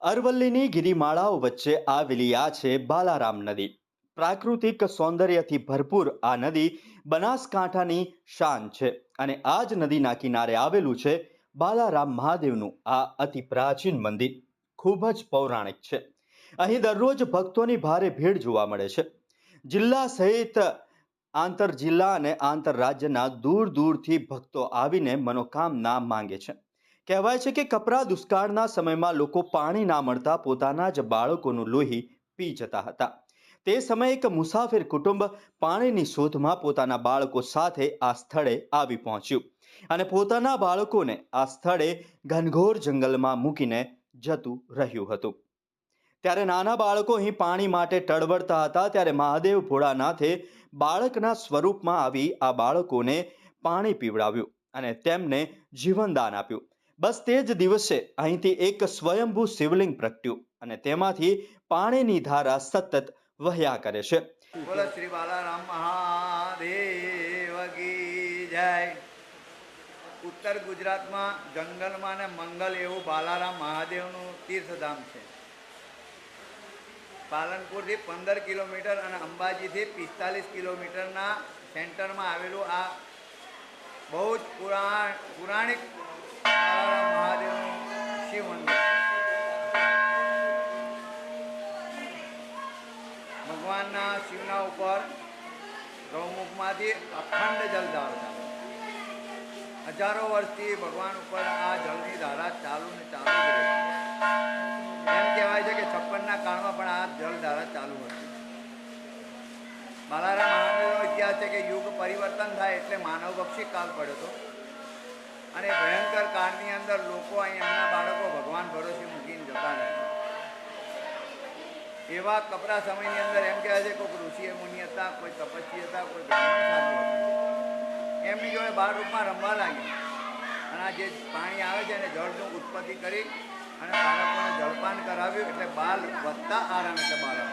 અરવલ્લીની ગિરિમાળાઓ વચ્ચે આવેલી આ છે બાલારામ નદી. પ્રાકૃતિક સૌંદર્યથી ભરપૂર આ નદી બનાસકાંઠાની શાન છે અને આ જ નદીના કિનારે આવેલું છે બાલારામ મહાદેવનું આ અતિ પ્રાચીન મંદિર. ખૂબ જ પૌરાણિક છે. અહીં દરરોજ ભક્તોની ભારે ભીડ જોવા મળે છે. જિલ્લા સહિત આંતર જિલ્લા અને આંતર રાજ્યના દૂર દૂરથી ભક્તો આવીને મનોકામના માંગે છે. કહેવાય છે કે કપરા દુષ્કાળના સમયમાં લોકો પાણી ના મળતા પોતાના જ બાળકોનું લોહી પી જતા હતા. તે સમયે એક મુસાફિર કુટુંબ પાણીની શોધમાં પોતાના બાળકો સાથે આ સ્થળે આવી પહોંચ્યું અને પોતાના બાળકોને આ સ્થળે ઘનઘોર જંગલમાં મૂકીને જતું રહ્યું હતું. ત્યારે નાના બાળકો અહીં પાણી માટે ટળવળતા હતા ત્યારે મહાદેવ ભોળાનાથે બાળકના સ્વરૂપમાં આવી આ બાળકોને પાણી પીવડાવ્યું અને તેમને જીવનદાન આપ્યું. બસ તે જ દિવસે અહીંથી એક સ્વયંભૂ શિવલિંગ પ્રગટ્યું અને તેમાંથી પાણીની ધારા સતત વહ્યા કરે છે. શ્રી બાલારામ મહાદેવ જય. ઉત્તર ગુજરાતમાં જંગલમાં ને મંગલ એવું બાલારામ મહાદેવનું તીર્થધામ છે. પાલનપુરથી પંદર કિલોમીટર અને અંબાજીથી પિસ્તાલીસ કિલોમીટરના સેન્ટરમાં આવેલું આ બહુ જ પુરાણ પુરાણિક ભગવાનના શિવના ઉપર ગૌમુખમાંથી અખંડ જલધાર હજારો વર્ષથી ભગવાન ઉપર આ જળની ધારા ચાલુ ને ચાલુ રહે એમ કહેવાય છે કે છપ્પનના કાળમાં પણ આ જલધારા ચાલુ હતી. બાલારામ મહાદેવનો ઇતિહાસ છે કે યુગ પરિવર્તન થાય એટલે માનવભક્ષી કાળ પડ્યો હતો. અને ભયંકર કાળની અંદર લોકો અહીંયા એમના બાળકો ભગવાન ભરોસે મૂકીને જતા રહ્યા એવા કપરા સમયની અંદર એમ કહેવાય છે કોઈ ઋષિ મુનિ હતા કોઈ તપસ્વી હતા કોઈ બ્રાહ્મણ સાધુ હતા. એમની જોડે બાળ રૂપમાં રમવા લાગ્યા. અને આ જે પાણી આવે છે એને જળનું ઉત્પત્તિ કરી અને બાળકોને જળપાન કરાવ્યું એટલે બાલ વધતા આરામ એટલે બાળક.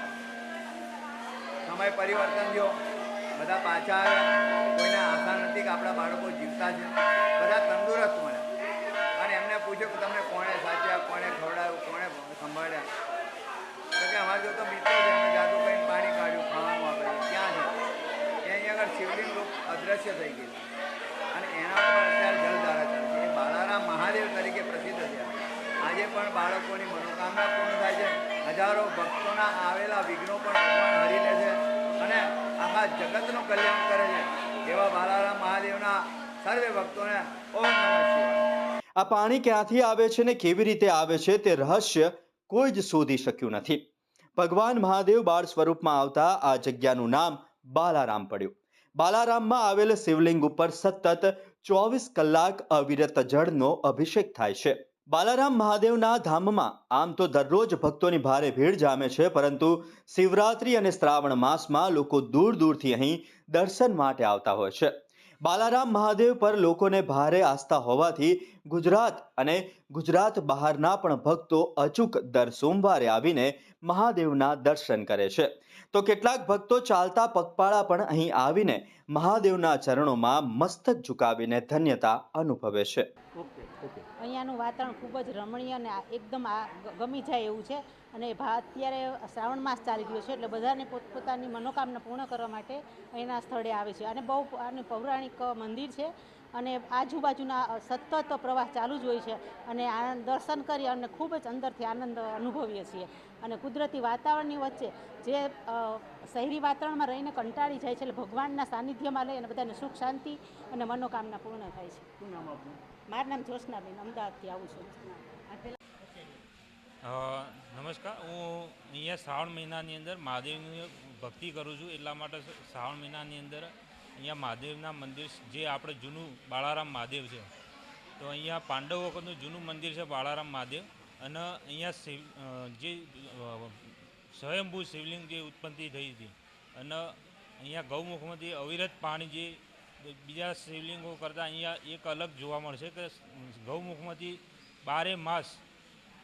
સમય પરિવર્તન થયો. બધા પાછા આવ્યા. નથી આપણા બાળકો જીવતા છે. બધા તંદુરસ્ત મળ્યા અને એમને પૂછ્યું કે તમને કોણે સાચ્યા કોણે ખવડાવ્યું, કોણે સંભાળ્યા? તો કે અમારે જો તો મિત્રો છે, અમે જાદુ કરીને પાણી કાઢ્યું, ખાવાનું આપણે ક્યાં છે? અહીંયા આગળ શિવલિંગ અદ્રશ્ય થઈ ગયું. અને એના પર અત્યારે જલધારા ચાલે છે. એ બાલારામ મહાદેવ તરીકે પ્રસિદ્ધ છે. આજે પણ બાળકોની મનોકામના પૂર્ણ થાય છે. હજારો ભક્તોના આવેલા વિઘ્નો પણ ભગવાન હરી લે છે. અને આખા જગતનું કલ્યાણ કરે છે. એવા બાલારામ મહાદેવના સર્વે ભક્તોને ઓમ આ પાણી ક્યાંથી આવે છે ને કેવી રીતે આવે છે તે રહસ્ય કોઈ જ શોધી શક્યું નથી. ભગવાન મહાદેવ બાળ સ્વરૂપમાં આવતા આ જગ્યાનું નામ બાલારામ પડ્યું. બાલારામમાં આવેલ શિવલિંગ ઉપર સતત ચોવીસ કલાક અવિરત જળનો અભિષેક થાય છે. બાલારામ મહાદેવના ધામમાં આમ તો દરરોજ ભક્તોની ભારે ભીડ જામે છે, પરંતુ શિવરાત્રી અને શ્રાવણ માસમાં લોકો દૂર દૂરથી અહીં દર્શન માટે આવતા હોય છે. બાલારામ મહાદેવ પર લોકોને ભારે આસ્થા હોવાથી ગુજરાત અને ગુજરાત બહારના પણ ભક્તો અચૂક દર સોમવારે આવીને મહાદેવના દર્શન કરે છે. તો કેટલાક ભક્તો ચાલતા પગપાળા પણ અહીં આવીને મહાદેવના ચરણોમાં મસ્તક ઝુકાવીને ધન્યતા અનુભવે છે. અહીંયાનું વાતાવરણ ખૂબ જ રમણીય અને એકદમ આ ગમી જાય એવું છે. અને ભા અત્યારે શ્રાવણ માસ ચાલી ગયો છે એટલે બધાને પોતપોતાની મનોકામના પૂર્ણ કરવા માટે અહીંના સ્થળે આવે છે. અને બહુ આનું પૌરાણિક મંદિર છે. અને આજુબાજુના સતત પ્રવાસ ચાલુ જ હોય છે. અને આનંદ દર્શન કરી અને ખૂબ જ અંદરથી આનંદ અનુભવીએ છીએ. અને કુદરતી વાતાવરણની વચ્ચે જે શહેરી વાતાવરણમાં રહીને કંટાળી જાય છે એટલે ભગવાનના સાનિધ્યમાં લઈ અને બધાને સુખ શાંતિ અને મનોકામના પૂર્ણ થાય છે. મારું નામ જોશનાબેન અમદાવાદથી આવું છું. નમસ્કાર. હું અહીંયા શ્રાવણ મહિનાની અંદર મહાદેવની ભક્તિ કરું છું. એટલા માટે શ્રાવણ મહિનાની અંદર અહીંયા મહાદેવના મંદિર જે આપણે જૂનું બાળારામ મહાદેવ છે. તો અહીંયા પાંડવ વખતનું જૂનું મંદિર છે બાળારામ મહાદેવ. અને અહીંયા શિવ જે સ્વયંભૂ શિવલિંગ જે ઉત્પત્તિ થઈ હતી. અને અહીંયા ગૌમુખમાંથી અવિરત પાણી જે બીજા શિવલિંગો કરતાં અહીંયા એક અલગ જોવા મળશે કે ગૌમુખમાંથી બારે માસ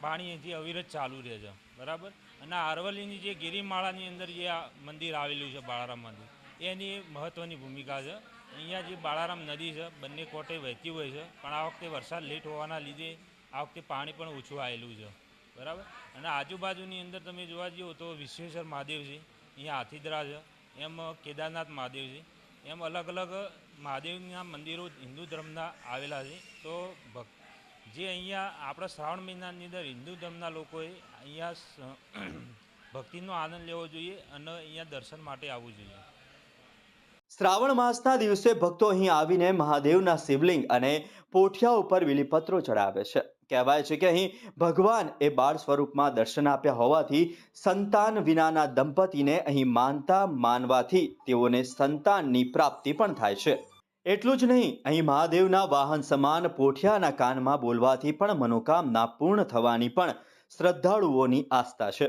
પાણી અહીંથી અવિરત ચાલુ રહે છે. બરાબર? અને અરવલ્લીની જે ગિરિમાળાની અંદર જે આ મંદિર આવેલું છે બાળારામ મંદિર એની મહત્ત્વની ભૂમિકા છે. અહીંયા જે બાળારામ નદી છે, બંને કોટે વહેતી હોય છે, પણ આ વખતે વરસાદ લેટ હોવાના લીધે આ વખતે પાણી પણ ઓછું આવેલું છે. બરાબર? અને આજુબાજુની અંદર તમે જોવા જઈએ તો વિશ્વેશ્વર મહાદેવ છે અહીંયા હાથીદરા છે, એમ કેદારનાથ મહાદેવ છે એમ અલગ અલગ મહાદેવના મંદિરો હિન્દુ ધર્મના આવેલા છે. તો ભક્ત જે અહીંયા આપણા શ્રાવણ મહિનાની અંદર હિન્દુ ધર્મના લોકોએ અહીંયા ભક્તિનો આનંદ લેવો જોઈએ અને અહીંયા દર્શન માટે આવવું જોઈએ. શ્રાવણ માસના દિવસે ભક્તો અહીં આવીને મહાદેવના શિવલિંગ અને પોઠિયા ઉપર બીલીપત્રો ચડાવે છે. કહેવાય છે કે અહીં ભગવાન એ બાળ સ્વરૂપમાં દર્શન આપ્યા હોવાથી સંતાન વિનાના દંપતીને અહીં માનતા માનવાથી તેઓને સંતાનની પ્રાપ્તિ પણ થાય છે. એટલું જ નહીં, અહીં મહાદેવના વાહન સમાન પોઠિયાના કાનમાં બોલવાથી પણ મનોકામના પૂર્ણ થવાની પણ શ્રદ્ધાળુઓની આસ્થા છે.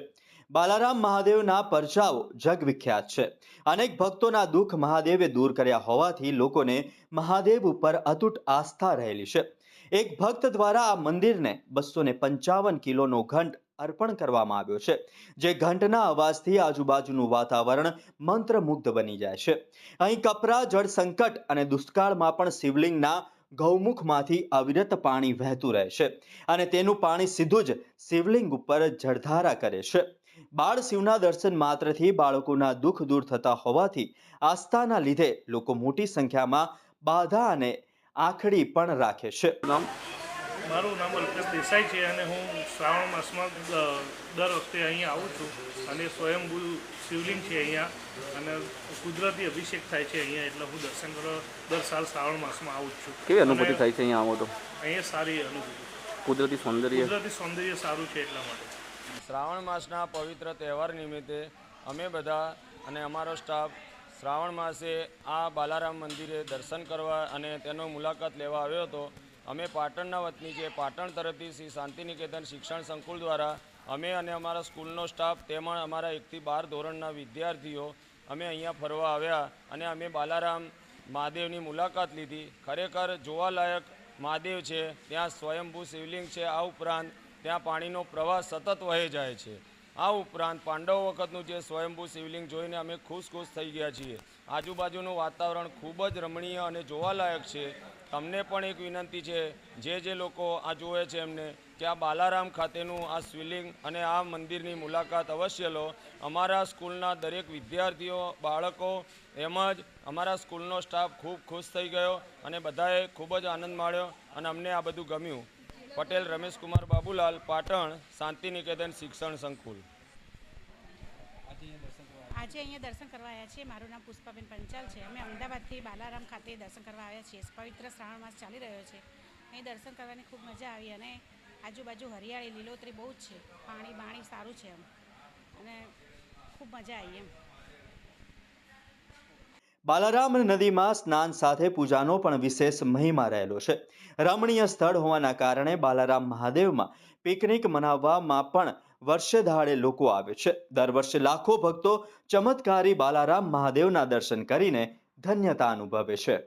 બાલારામ મહાદેવના પરચાઓ જગવિખ્યાત છે. અનેક ભક્તોના દુઃખ મહાદેવે દૂર કર્યા હોવાથી લોકોને મહાદેવ ઉપર અતૂટ આસ્થા રહેલી છે. એક ભક્ત દ્વારા આ મંદિરને બસો ને પંચાવન કિલોનો ઘંટ અર્પણ કરવામાં આવ્યો છે, જે ઘંટના અવાજથી આજુબાજુનું વાતાવરણ મંત્રમુગ્ધ બની જાય છે. અહીં કપરા, જળ સંકટ અને દુષ્કાળમાં પણ શિવલિંગના ગૌમુખમાંથી અવિરત પાણી વહેતું રહે છે અને તેનું પાણી સીધું જ શિવલિંગ ઉપર જળધારા કરે છે. બાળ શિવના દર્શન માત્રથી બાળકોના દુઃખ દૂર થતા હોવાથી આસ્થાના લીધે લોકો મોટી સંખ્યામાં બાધા અને આખડી પણ રાખે છે. નામ? મારું નામ અલ્પેશ દેસાઈ છે અને હું શ્રાવણ માસમાં દર વખતે અહીંયા આવું છું અને સ્વયંભૂ શિવલિંગ છે અહીંયા અને કુદરતી અભિષેક થાય છે અહીંયા એટલે હું દર્શન કરવા દર સાલ શ્રાવણ માસમાં આવું જ છું. કેવી અનુભૂતિ થાય છે અહીંયા આવો તો? અહીંયા સારી અનુભૂતિ. કુદરતી સૌંદર્ય? કુદરતી સૌંદર્ય સારું છે એટલા માટે. શ્રાવણ માસના પવિત્ર તહેવાર નિમિત્તે અમે બધા અને અમારો સ્ટાફ શ્રાવણ માસે આ બાલારામ મંદિરે દર્શન કરવા અને તેનો મુલાકાત લેવા આવ્યો હતો. અમે પાટણના વતની છે પાટણ તરફથી શ્રી શાંતિનિકેતન શિક્ષણ સંકુલ દ્વારા અમે અને અમારા સ્કૂલનો સ્ટાફ તેમજ અમારા એકથી બાર ધોરણના વિદ્યાર્થીઓ અમે અહીંયા ફરવા આવ્યા અને અમે બાલારામ મહાદેવની મુલાકાત લીધી. ખરેખર જોવાલાયક મહાદેવ છે. ત્યાં સ્વયંભૂ શિવલિંગ છે. આ ઉપરાંત ત્યાં પાણીનો પ્રવાહ સતત વહે જાય છે. આ ઉપરાંત પાંડવ વખતનું જે સ્વયંભૂ શિવલિંગ જોઈને અમે ખુશ ખુશ થઈ ગયા છીએ. આજુબાજુનું વાતાવરણ ખૂબ જ રમણીય અને જોવાલાયક છે. તમને પણ એક વિનંતી છે, જે જે લોકો આ જુએ છે એમને, કે આ બાલારામ ખાતેનું આ શિવલિંગ અને આ મંદિરની મુલાકાત અવશ્ય લો. અમારા સ્કૂલના દરેક વિદ્યાર્થીઓ, બાળકો તેમજ અમારા સ્કૂલનો સ્ટાફ ખૂબ ખુશ થઈ ગયો અને બધાએ ખૂબ જ આનંદ માણ્યો અને અમને આ બધું ગમ્યું. પટેલ રમેશકુમાર બાબુલાલ પાટણ શાંતિનિકેતન શિક્ષણ સંકુલ. આજે અહીંયા દર્શન કરવા આવ્યા છીએ. મારું નામ પુષ્પાબેન પંચાલ છે. અમે અમદાવાદથી બાલારામ ખાતે દર્શન કરવા આવ્યા છીએ. પવિત્ર શ્રાવણ માસ ચાલી રહ્યો છે. અહીં દર્શન કરવાની ખૂબ મજા આવી અને આજુબાજુ હરિયાળી લીલોતરી બહુ જ છે. પાણી બાણી સારું છે એમ. અને ખૂબ મજા આવી એમ. બાલારામ નદીમાં સ્નાન સાથે પૂજાનો પણ વિશેષ મહિમા રહેલો છે. રમણીય સ્થળ હોવાના કારણે બાલારામ મહાદેવમાં પિકનિક મનાવવામાં પણ વર્ષે દાડે લોકો આવે છે. દર વર્ષે લાખો ભક્તો ચમત્કારી બાલારામ મહાદેવના દર્શન કરીને ધન્યતા અનુભવે છે.